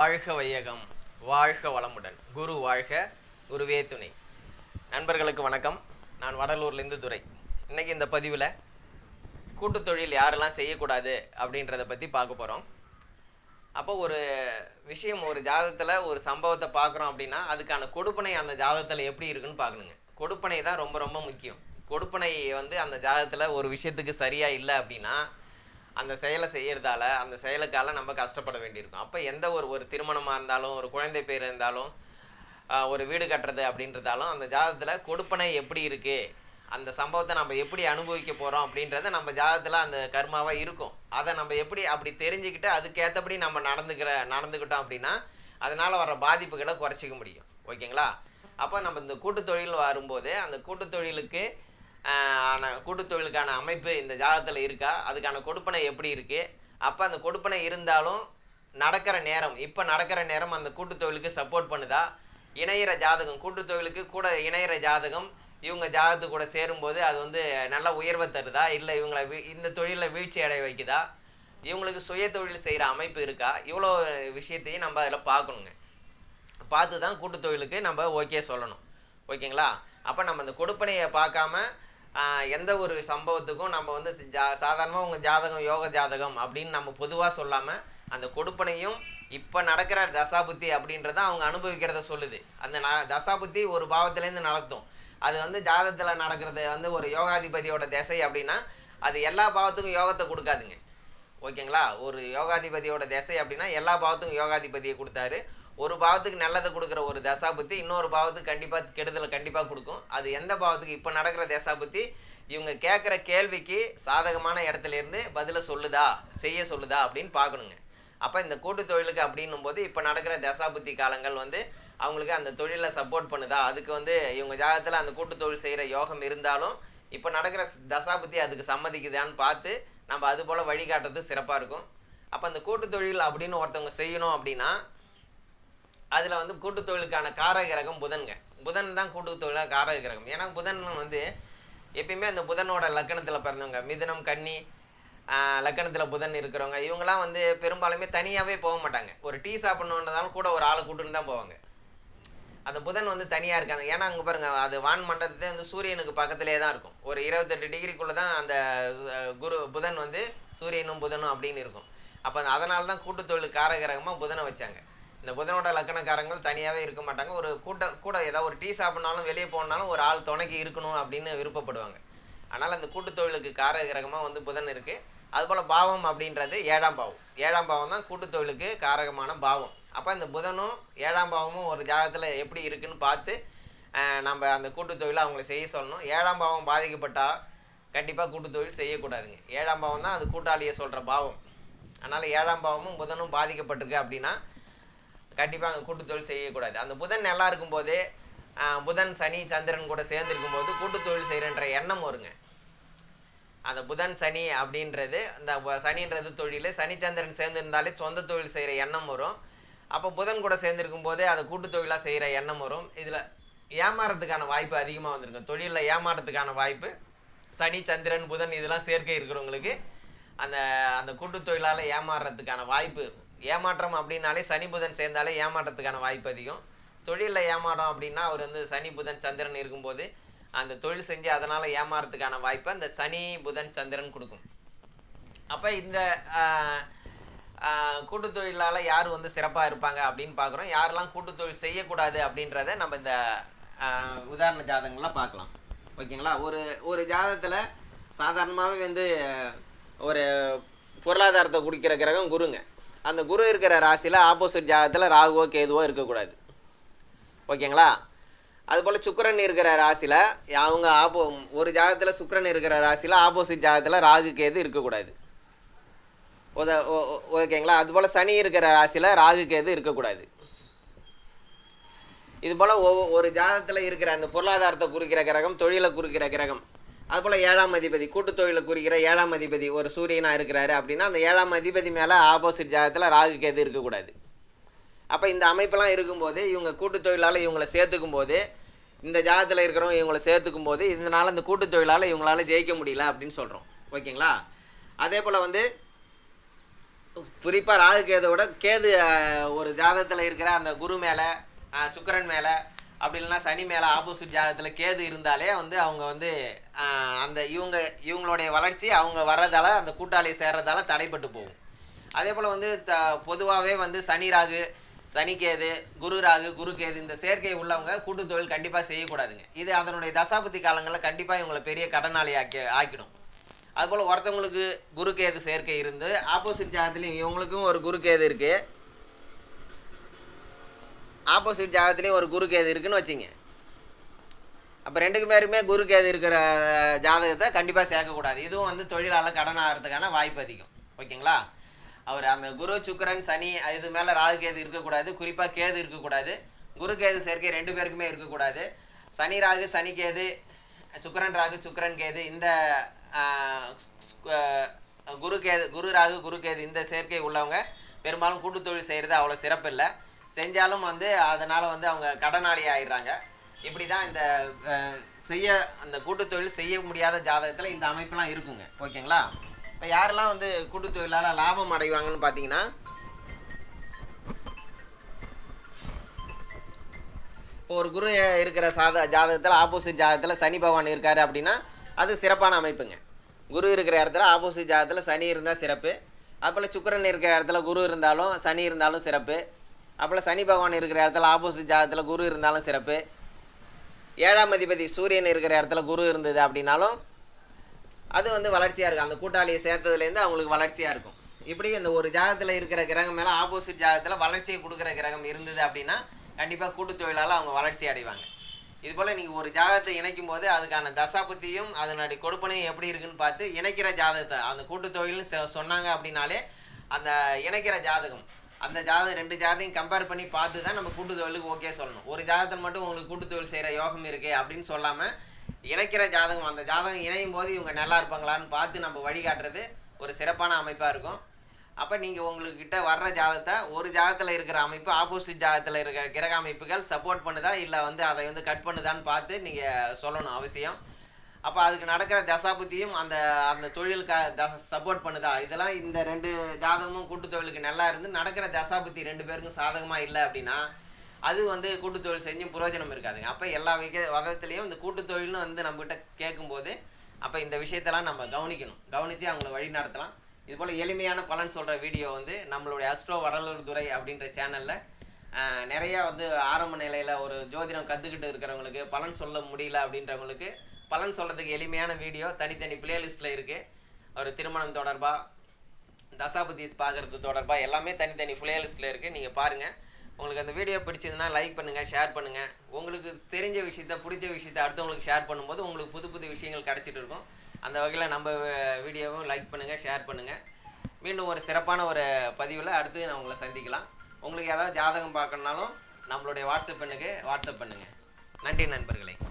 வாழ்க வையகம் வாழ்க வளமுடன். குரு வாழ்க குருவே துணை. நண்பர்களுக்கு வணக்கம். நான் வடலூர்லேருந்து துறை இன்றைக்கி இந்த பதிவில் கூட்டு தொழில் யாரெல்லாம் செய்யக்கூடாது அப்படின்றத பற்றி பார்க்க போகிறோம் அப்போ ஒரு விஷயம் ஒரு ஜாதகத்தில் ஒரு சம்பவத்தை பார்க்குறோம் அப்படின்னா அதுக்கான கொடுப்பனை அந்த ஜாதகத்தில் எப்படி இருக்குன்னு பார்க்கணுங்க. கொடுப்பனை தான் ரொம்ப ரொம்ப முக்கியம். கொடுப்பனை வந்து அந்த ஜாதகத்தில் ஒரு விஷயத்துக்கு சரியாக இல்லை அப்படின்னா அந்த செயலை செய்கிறதால அந்த செயலுக்கால நம்ம கஷ்டப்பட வேண்டியிருக்கும். அப்போ எந்த ஒரு ஒரு திருமணமாக இருந்தாலும் ஒரு குழந்தை பேர் இருந்தாலும் ஒரு வீடு கட்டுறது அப்படின்றதாலும் அந்த ஜாதகத்தில் கொடுப்பனை எப்படி இருக்குது அந்த சம்பவத்தை நம்ம எப்படி அனுபவிக்க போகிறோம் அப்படின்றத நம்ம ஜாதகத்தில் அந்த கர்மாவாக இருக்கும். அதை நம்ம எப்படி அப்படி தெரிஞ்சுக்கிட்டு அதுக்கேற்றபடி நம்ம நடந்துக்கிற நடந்துக்கிட்டோம் அப்படின்னா அதனால் வர பாதிப்புகளை குறைச்சிக்க முடியும். ஓகேங்களா? அப்போ நம்ம இந்த கூட்டுத்தொழில் வரும்போது அந்த கூட்டுத் தொழிலுக்கு ஆன அமைப்பு இந்த ஜாதகத்தில் இருக்கா? அதுக்கான கொடுப்பனை எப்படி இருக்குது அப்போ அந்த கொடுப்பனை இருந்தாலும் நடக்கிற நேரம் இப்போ நடக்கிற நேரம் அந்த கூட்டுத்தொழிலுக்கு சப்போர்ட் பண்ணுதா? இணையிற ஜாதகம் கூட்டுத்தொழிலுக்கு கூட இணையிற ஜாதகம் இவங்க ஜாதகத்து கூட சேரும்போது அது வந்து நல்ல உயர்வை தருதா? இல்லை இவங்களை வீ இந்த தொழிலில் வீழ்ச்சி அடைய வைக்குதா? இவங்களுக்கு சுய தொழில் செய்கிற அமைப்பு இருக்கா? இவ்வளோ விஷயத்தையும் நம்ம அதில் பார்க்கணுங்க. பார்த்து தான் கூட்டுத்தொழிலுக்கு நம்ம ஓகே சொல்லணும். ஓகேங்களா அப்போ நம்ம அந்த கொடுப்பனையை பார்க்காம எந்த ஒரு சம்பவத்துக்கும் நம்ம வந்து ஜா சாதாரணமாக உங்கள் ஜாதகம் யோக ஜாதகம் அப்படின்னு நம்ம பொதுவாக சொல்லாமல் அந்த கொடுப்பனையும் இப்போ நடக்கிற தசாபுத்தி அப்படின்றத அவங்க அனுபவிக்கிறத சொல்லுது. அந்த ந தசாபுத்தி ஒரு பாவத்திலேருந்து நடத்தும். அது வந்து ஜாதகத்தில் நடக்கிறது வந்து ஒரு யோகாதிபதியோட திசை அப்படின்னா அது எல்லா பாவத்துக்கும் யோகத்தை கொடுக்காதுங்க. ஓகேங்களா? ஒரு யோகாதிபதியோட திசை அப்படின்னா எல்லா பாவத்துக்கும் யோகாதிபதியை கொடுத்தாரு. ஒரு பாவத்துக்கு நல்லதை கொடுக்குற ஒரு தசாபுத்தி இன்னொரு பாவத்துக்கு கண்டிப்பாக கெடுதலை கண்டிப்பாக கொடுக்கும். அது எந்த பாவத்துக்கு இப்போ நடக்கிற தசாபுத்தி? இவங்க கேட்குற கேள்விக்கு சாதகமான இடத்துல இருந்து பதிலை சொல்லுதா செய்ய சொல்லுதா அப்படின்னு பார்க்கணுங்க. அப்போ இந்த கூட்டு தொழிலுக்கு அப்படின்னும் போது இப்போ நடக்கிற தசாபுத்தி காலங்கள் வந்து அவங்களுக்கு அந்த தொழிலை சப்போர்ட் பண்ணுதா? அதுக்கு வந்து இவங்க ஜாதகத்தில் அந்த கூட்டு தொழில் செய்கிற யோகம் இருந்தாலும் இப்போ நடக்கிற தசாபுத்தி அதுக்கு சம்மதிக்குதான்னு பார்த்து நம்ம அது போல் வழிகாட்டுறது சிறப்பாக இருக்கும். அப்போ அந்த கூட்டு தொழில் அப்படின்னு ஒருத்தவங்க செய்யணும் அப்படின்னா அதில் வந்து கூட்டுத் தொழிலுக்கான காரக கிரகம் புதன்ங்க. புதன் தான் கூட்டுத் தொழிலாக காரக கிரகம் ஏன்னா புதன் வந்து எப்பயுமே அந்த புதனோட லக்கணத்தில் பிறந்தவங்க. மிதுனம் கன்னி லக்கணத்தில் புதன் இருக்கிறவங்க. இவங்கெல்லாம் வந்து பெரும்பாலுமே தனியாகவே போக மாட்டாங்க. ஒரு டீ சாப்பிட்ணுன்றதாலும் கூட ஒரு ஆளை கூட்டுன்னு தான் போவாங்க. அந்த புதன் வந்து தனியாக இருக்காங்க. ஏன்னா அங்கே பாருங்க அது வான் மண்டலத்தை வந்து சூரியனுக்கு பக்கத்திலே தான் இருக்கும். ஒரு இருபத்தெட்டு டிகிரிக்குள்ளே தான் அந்த குரு புதன் வந்து சூரியனும் புதனும் அப்படின்னு இருக்கும். அப்போ அதனால தான் கூட்டுத்தொழில் காரகிரகமாக புதனை வச்சாங்க. இந்த புதனோட லக்கணக்காரங்கள் தனியாகவே இருக்க மாட்டாங்க. ஒரு கூட்ட கூட ஏதாவது ஒரு டீ சாப்பிட்னாலும் வெளியே போனாலும் ஒரு ஆள் துணைக்கு இருக்கணும் அப்படின்னு விருப்பப்படுவாங்க. அதனால் அந்த கூட்டுத் தொழிலுக்கு காரகிரகமாக வந்து புதன் இருக்குது அதுபோல் பாவம் அப்படின்றது ஏழாம் பாவம். ஏழாம் பாவம் தான் கூட்டுத் தொழிலுக்கு காரகமான பாவம். அப்போ இந்த புதனும் ஏழாம் பாவமும் ஒரு ஜாதகத்தில் எப்படி இருக்குன்னு பார்த்து நம்ம அந்த கூட்டுத் தொழிலை அவங்கள செய்ய சொல்லணும். ஏழாம் பாவம் பாதிக்கப்பட்டால் கண்டிப்பாக கூட்டுத் தொழில் செய்யக்கூடாதுங்க. ஏழாம் பாவம் தான் அது கூட்டாளியை சொல்கிற பாவம். அதனால் ஏழாம் பாவமும் புதனும் பாதிக்கப்பட்டிருக்கு அப்படின்னா கண்டிப்பாக கூட்டுத்தொழில் தொழில் செய்யக்கூடாது. அந்த புதன் நல்லா இருக்கும்போது புதன் சனி சந்திரன் கூட சேர்ந்துருக்கும் போது கூட்டுத்தொழில் செய்கிறன்ற எண்ணம் வருங்க. அந்த புதன் சனி அப்படின்றது அந்த சனின்றது தொழில் சனி சந்திரன் சேர்ந்துருந்தாலே சொந்த தொழில் செய்கிற எண்ணம் வரும். அப்போ புதன் கூட சேர்ந்துருக்கும் போதே அதை கூட்டு தொழிலாக செய்கிற எண்ணம் வரும். இதில் ஏமாறதுக்கான வாய்ப்பு அதிகமாக வந்திருக்கும். தொழிலில் ஏமாறதுக்கான வாய்ப்பு சனி சந்திரன் புதன் இதெல்லாம் சேர்க்கை இருக்கிறவங்களுக்கு அந்த அந்த கூட்டு தொழிலால் ஏமாறுறதுக்கான வாய்ப்பு ஏமாற்றம் அப்படின்னாலே சனி புதன் சேர்ந்தாலே ஏமாற்றத்துக்கான வாய்ப்பு அதிகம். தொழிலில் ஏமாறுறோம் அப்படின்னா அவர் வந்து சனி புதன் சந்திரன் இருக்கும்போது அந்த தொழில் செஞ்சு அதனால் ஏமாறதுக்கான வாய்ப்பை அந்த சனி புதன் சந்திரன் கொடுக்கும். அப்போ இந்த கூட்டு தொழிலால் யார் வந்து சிறப்பாக இருப்பாங்க அப்படின்னு பார்க்குறோம். யாரெல்லாம் கூட்டு தொழில் செய்யக்கூடாது அப்படின்றத நம்ம இந்த உதாரண ஜாதகங்கள்லாம் பார்க்கலாம். ஓகேங்களா? ஒரு ஒரு ஜாதகத்தில் சாதாரணமாகவே வந்து ஒரு பொருளாதாரத்தை குடிக்கிற கிரகம் குருங்க. அந்த குரு இருக்கிற ராசியில் ஆப்போசிட் ஜாதகத்தில் ராகுவோ கேதுவோ இருக்கக்கூடாது. ஓகேங்களா? அதுபோல் சுக்கரன் இருக்கிற ராசியில் அவங்க ஆப்போ ஒரு ஜாதகத்தில் சுக்கரன் இருக்கிற ராசியில் ஆப்போசிட் ஜாதகத்தில் ராகு கேது இருக்கக்கூடாது. உத ஓ- ஓகேங்களா? அதுபோல் சனி இருக்கிற ராசியில் ராகு கேது இருக்கக்கூடாது. இதுபோல் ஒவ்வொரு ஒரு ஜாதகத்தில் இருக்கிற அந்த பொருளாதாரத்தை குறிக்கிற கிரகம் தொழிலை குறிக்கிற கிரகம். அதுபோல் ஏழாம் அதிபதி கூட்டுத் தொழிலை குறிக்கிற ஏழாம் அதிபதி ஒரு சூரியனாக இருக்கிறாரு அப்படின்னா அந்த ஏழாம் அதிபதி மேலே ஆப்போசிட் ஜாதகத்தில் ராகு கேது இருக்கக்கூடாது. அப்போ இந்த அமைப்பெல்லாம் இருக்கும்போது இவங்க கூட்டுத் தொழிலால் இவங்களை சேர்த்துக்கும் போது இந்த ஜாதகத்தில் இருக்கிறவங்க இவங்களை சேர்த்துக்கும் போது இதனால் இந்த கூட்டுத் தொழிலால் இவங்களால ஜெயிக்க முடியல அப்படின்னு சொல்கிறோம் ஓகேங்களா? அதே போல் வந்து குறிப்பாக ராகு கேதோட கேது ஒரு ஜாதகத்தில் இருக்கிற அந்த குரு மேலே சுக்கிரன் மேலே அப்படி இல்லைன்னா சனி மேலே ஆப்போசிட் ஜாதகத்தில் கேது இருந்தாலே வந்து அவங்க வந்து அந்த இவங்க இவங்களுடைய வளர்ச்சி அவங்க வர்றதால அந்த கூட்டாளி சேர்றதால தடைப்பட்டு போகும். அதே போல் வந்து த பொதுவாகவே வந்து சனி ராகு சனிக்கேது குரு ராகு குரு கேது இந்த சேர்க்கை உள்ளவங்க கூட்டு தொழில் கண்டிப்பாக செய்யக்கூடாதுங்க. இது அதனுடைய தசாபதி காலங்களில் கண்டிப்பாக இவங்களை பெரிய கடனாளி ஆக்கி ஆக்கிடும். அதுபோல் ஒருத்தவங்களுக்கு குரு கேது சேர்க்கை இருந்து ஆப்போசிட் ஜாதத்துலேயும் இவங்களுக்கும் ஒரு குரு கேது இருக்குது ஆப்போசிட் ஜாதத்துலேயும் ஒரு குரு கேது இருக்குன்னு வச்சிங்க. அப்போ ரெண்டுக்கு பேருமே குரு கேது இருக்கிற ஜாதகத்தை கண்டிப்பாக சேர்க்கக்கூடாது. இதுவும் வந்து தொழிலாளர் கடன் ஆகிறதுக்கான வாய்ப்பு அதிகம். ஓகேங்களா? அவர் அந்த குரு சுக்கரன் சனி இது மேலே ராகு கேது இருக்கக்கூடாது. குறிப்பாக கேது இருக்கக்கூடாது. குரு கேது சேர்க்கை ரெண்டு பேருக்குமே இருக்கக்கூடாது. சனி ராகு சனி கேது சுக்கரன் ராகு சுக்கரன் கேது இந்த குரு கேது குரு ராகு குரு கேது இந்த சேர்க்கை உள்ளவங்க பெரும்பாலும் கூட்டு தொழில் செய்கிறது அவ்வளோ சிறப்பு இல்லை செஞ்சாலும் வந்து அதனால் வந்து அவங்க கடனாளி ஆயிடுறாங்க. இப்படி தான் இந்த செய்ய அந்த கூட்டுத் தொழில் செய்ய முடியாத ஜாதகத்தில் இந்த அமைப்புலாம் இருக்குங்க. ஓகேங்களா? இப்போ யாரெல்லாம் வந்து கூட்டுத் தொழிலால் லாபம் அடைவாங்கன்னு பார்த்தீங்கன்னா இப்போ ஒரு குரு இருக்கிற சாத ஜாதகத்தில் ஆப்போசிட் ஜாதகத்தில் சனி பகவான் இருக்கார் அப்படின்னா அது சிறப்பான அமைப்புங்க. குரு இருக்கிற இடத்துல ஆப்போசிட் ஜாதகத்தில் சனி இருந்தால் சிறப்பு. அப்போல சுக்கிரன் இருக்கிற இடத்துல குரு இருந்தாலும் சனி இருந்தாலும் சிறப்பு. அப்போல சனி பகவான் இருக்கிற இடத்துல ஆப்போசிட் ஜாதகத்தில் குரு இருந்தாலும் சிறப்பு. ஏழாம் அதிபதி சூரியன் இருக்கிற இடத்துல குரு இருந்தது அப்படின்னாலும் அது வந்து வளர்ச்சியாக இருக்கும். அந்த கூட்டாளியை சேர்த்ததுலேருந்து அவங்களுக்கு வளர்ச்சியாக இருக்கும். இப்படி இந்த ஒரு ஜாதகத்தில் இருக்கிற கிரகம் மேலே ஆப்போசிட் ஜாதகத்தில் வளர்ச்சியை கொடுக்குற கிரகம் இருந்தது அப்படின்னா கண்டிப்பாக கூட்டுத்தொழிலால் அவங்க வளர்ச்சி அடைவாங்க. இதுபோல் நீங்கள் ஒரு ஜாதகத்தை இணைக்கும் போது அதுக்கான தசாபுத்தியும் அதனுடைய கொடுப்பனையும் எப்படி இருக்குன்னு பார்த்து இணைக்கிற ஜாதகத்தை அந்த கூட்டு தொழில்னு சொ- சொன்னாங்க அப்படின்னாலே அந்த இணைக்கிற ஜாதகம் அந்த ஜாதகம் ரெண்டு ஜாதகம் கம்பேர் பண்ணி பார்த்து தான் நம்ம கூட்டுத்தொழிலுக்கு ஓகே சொல்லணும். ஒரு ஜாதகத்தில் மட்டும் உங்களுக்கு கூட்டுத்தொழில் செய்கிற யோகம் இருக்குது அப்படின்னு சொல்லாமல் இணைக்கிற ஜாதகம் அந்த ஜாதகம் இணையும் போது இவங்க நல்லா இருப்பாங்களான்னு பார்த்து நம்ம வழிகாட்டுறது ஒரு சிறப்பான அமைப்பாக இருக்கும். அப்போ நீங்கள் உங்களுக்கு கிட்ட வர்ற ஜாதகத்தை ஒரு ஜாதகத்தில் இருக்கிற அமைப்பு ஆப்போசிட் ஜாதகத்தில் இருக்கிற கிரக அமைப்புகள் சப்போர்ட் பண்ணுதா இல்லை வந்து அதை வந்து கட் பண்ணுதான்னு பார்த்து நீங்கள் சொல்லணும் அவசியம். அப்போ அதுக்கு நடக்கிற தசாபுத்தியும் அந்த அந்த தொழிலுக்கு சப்போர்ட் பண்ணுதா? இதெல்லாம் இந்த ரெண்டு ஜாதகமும் கூட்டு தொழிலுக்கு நல்லா இருந்து நடக்கிற தசாபுத்தி ரெண்டு பேருக்கும் சாதகமாக இல்லை அப்படின்னா அது வந்து கூட்டு தொழில் செஞ்சும் பிரயோஜனம் இருக்காதுங்க. அப்போ எல்லா விக விதத்துலேயும் இந்த கூட்டு தொழில்னு வந்து நம்மக்கிட்ட கேட்கும்போது அப்போ இந்த விஷயத்தெல்லாம் நம்ம கவனிக்கணும். கவனித்து அவங்கள வழி நடத்தலாம். இதுபோல் எளிமையான பலன் சொல்கிற வீடியோ வந்து நம்மளுடைய அஸ்ட்ரோ வடலூர் துறை அப்படின்ற சேனலில் நிறையா வந்து ஆரம்ப நிலையில் ஒரு ஜோதிடம் கற்றுக்கிட்டு இருக்கிறவங்களுக்கு பலன் சொல்ல முடியல அப்படின்றவங்களுக்கு பலன் சொல்கிறதுக்கு எளிமையான வீடியோ தனித்தனி பிளேலிஸ்ட்டில் இருக்குது ஒரு திருமணம் தொடர்பாக தசாபதி பார்க்குறது தொடர்பாக எல்லாமே தனித்தனி பிளேலிஸ்ட்டில் இருக்குது நீங்கள் பாருங்கள் உங்களுக்கு அந்த வீடியோ பிடிச்சதுன்னா லைக் பண்ணுங்கள் ஷேர் பண்ணுங்கள் உங்களுக்கு தெரிஞ்ச விஷயத்த பிடிச்ச விஷயத்த அடுத்தவங்களுக்கு ஷேர் பண்ணும்போது உங்களுக்கு புது புது விஷயங்கள் கிடச்சிட்டு இருக்கும். அந்த வகையில் நம்ம வீடியோவும் லைக் பண்ணுங்கள் ஷேர் பண்ணுங்கள் மீண்டும் ஒரு சிறப்பான ஒரு பதிவில் அடுத்து நான் உங்களை சந்திக்கலாம். உங்களுக்கு ஏதாவது ஜாதகம் பார்க்கணுனாலும் நம்மளுடைய வாட்ஸ்அப் பண்ணுக்கு வாட்ஸ்அப் பண்ணுங்கள் நன்றி நண்பர்களே.